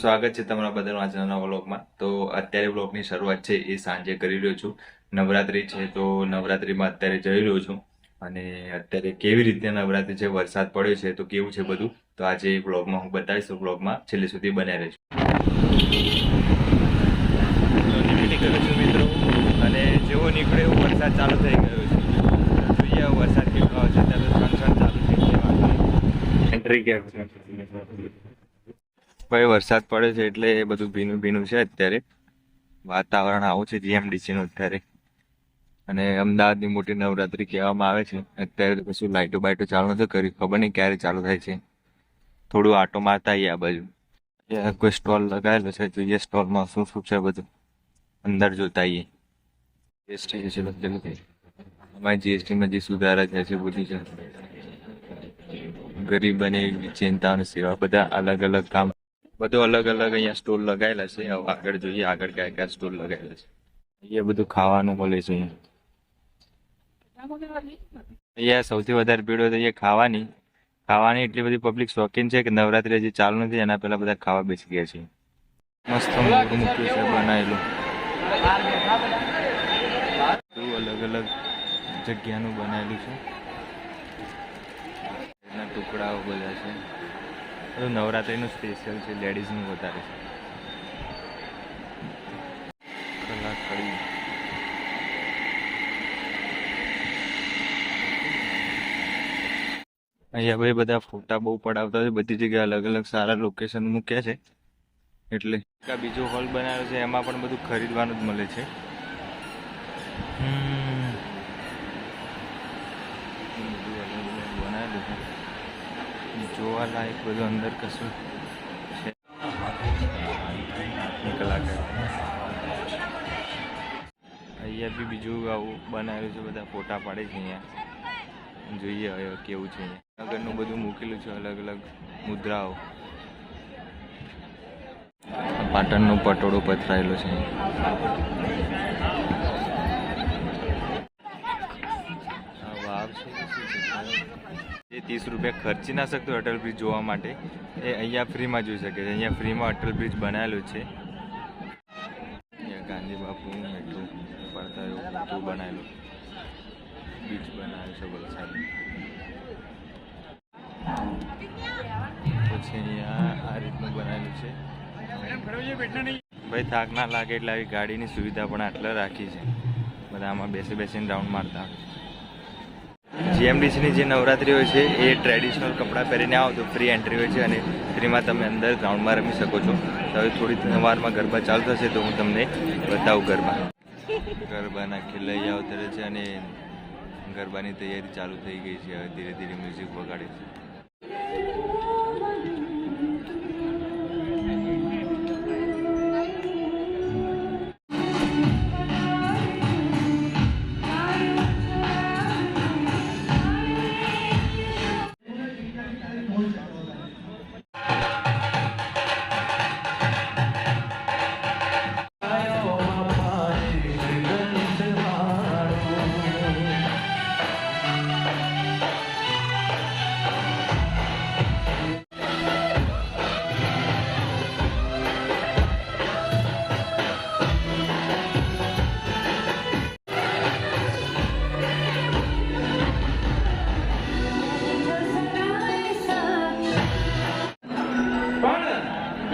સ્વાગત છે તમારા બધાનું આજના નવા વ્લોગમાં. તો અત્યારે વ્લોગની શરૂઆત છે એ સાંજે કરી રહ્યો છું. નવરાત્રી છે તો નવરાત્રીમાં અત્યારે જઈ રહ્યો છું. અને અત્યારે કેવી રીતે નવરાત્રી છે, વરસાદ પડ્યો છે, તો કેવું છે બધું, તો આજે વ્લોગમાં હું બતાવીશ. તો વ્લોગમાં છેલ્લે સુધી બન્યા રહેજો. મિત્રો અને જેવો નીકળે એવો વરસાદ ચાલુ થઈ ગયો છે. જોઈએ વરસાદ કેટલો છે. ત્યારે ચાલુ થઈ ગયો એન્ટ્રી કેમ છે? ભાઈ વરસાદ પડે છે એટલે એ બધું ભીનું ભીનું છે અત્યારે. વાતાવરણ આવું છે જીએમડીસીનું અત્યારે. અને અમદાવાદની મોટી નવરાત્રી કહેવામાં આવે છે. અત્યારે તો કશું લાઇટો બાઇટો ચાલુ નથી કર્યું ખબર નહીં ક્યારે ચાલુ થાય છે. થોડું આટો મારતા આવીએ આ બાજુ. કોઈ સ્ટોલ લગાવેલો છે, જોઈએ સ્ટોલમાં શું શું છે બધું. અંદર જોતા આવીએ. જીએસટી છે ચલો ચલો અમારી જીએસટીમાં જે સુધારા થયા છે, બધી છે. ગરીબ અને ચિંતા અને સેવા બધા અલગ અલગ કામ બધું અલગ અલગ અહીંયા સ્ટોલ લગાવેલા છે. આગળ જોઈએ, આગળ કયા કયા સ્ટોલ લગાવેલા છે. અહીંયા બધું ખાવાનું મળે છે. અહીંયા સૌથી વધારે ભીડ હોય તો અહીંયા ખાવાની. ખાવાની એટલી બધી પબ્લિક શોખીન છે કે નવરાત્રી હજી ચાલુ નથી, એના પહેલા બધા ખાવા બેસી ગયા છે. મસ્ત મોટું મૂક્યું છે, બનાવેલું. અલગ અલગ જગ્યાનું બનાવેલું છે. એના ટુકડાઓ બધા છે. બધું નવરાત્રીનું સ્પેશિયલ છે લેડીઝનું વધારે. છે કલાકડી અહીંયા ભાઈ બધા ફોટા બહુ પડાવતા છે બધી જગ્યાએ અલગ અલગ સારા લોકેશન મૂક્યા છે. એટલે બીજો હોલ બનાવ્યો છે એમાં પણ બધું ખરીદવાનું જ મળે છે. હમ. બધું અલગ અલગ બનાવેલું છે જોવા લાયક બધું અંદર કશું છે? અહીંયા બી બીજું આવું બનાવેલું છે, બધા ફોટા પાડે છે અહીંયા. જોઈએ હવે કેવું છે આગળનું બધું મૂકેલું છે, અલગ અલગ મુદ્રાઓ. પાટણનો પટોળો પથરાયેલો છે? જે ત્રીસ રૂપિયા ખર્ચી ના શકતો અટલ બ્રિજ જોવા માટે. એ અહીંયા ફ્રીમાં જોઈ શકે છે. અહીંયા ફ્રીમાં અટલ બ્રિજ બનાવેલું છે. ગાંધી બાપુ મેટ્રો પડતા એવું બનાવેલું. બ્રિજ બનાવ્યું છે વલસાડ પછી અહીંયા આ રીતનું બનાવેલું છે. ભાઈ થાક ના લાગે એટલે આવી ગાડીની સુવિધા પણ આટલા રાખી છે. બધા આમાં બેસી બેસીને રાઉન્ડ મારતા. જીએમડીસીની જે નવરાત્રી હોય છે, એ ટ્રેડિશનલ કપડાં પહેરીને આવો તો ફ્રી એન્ટ્રી હોય છે અને ફ્રીમાં તમે અંદર ગ્રાઉન્ડમાં રમી શકો છો. તો હવે થોડી વારમાં ગરબા ચાલુ થશે તો હું તમને બતાવું ગરબા. ગરબાના ખેલૈયાઓ તરે છે અને ગરબાની તૈયારી ચાલુ થઈ ગઈ છે. હવે ધીરે ધીરે મ્યુઝિક વગાડે છે.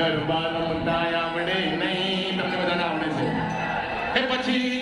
ગરબા રમતા આવડે નહીં તમને બધાને આવડે છે. એ પછી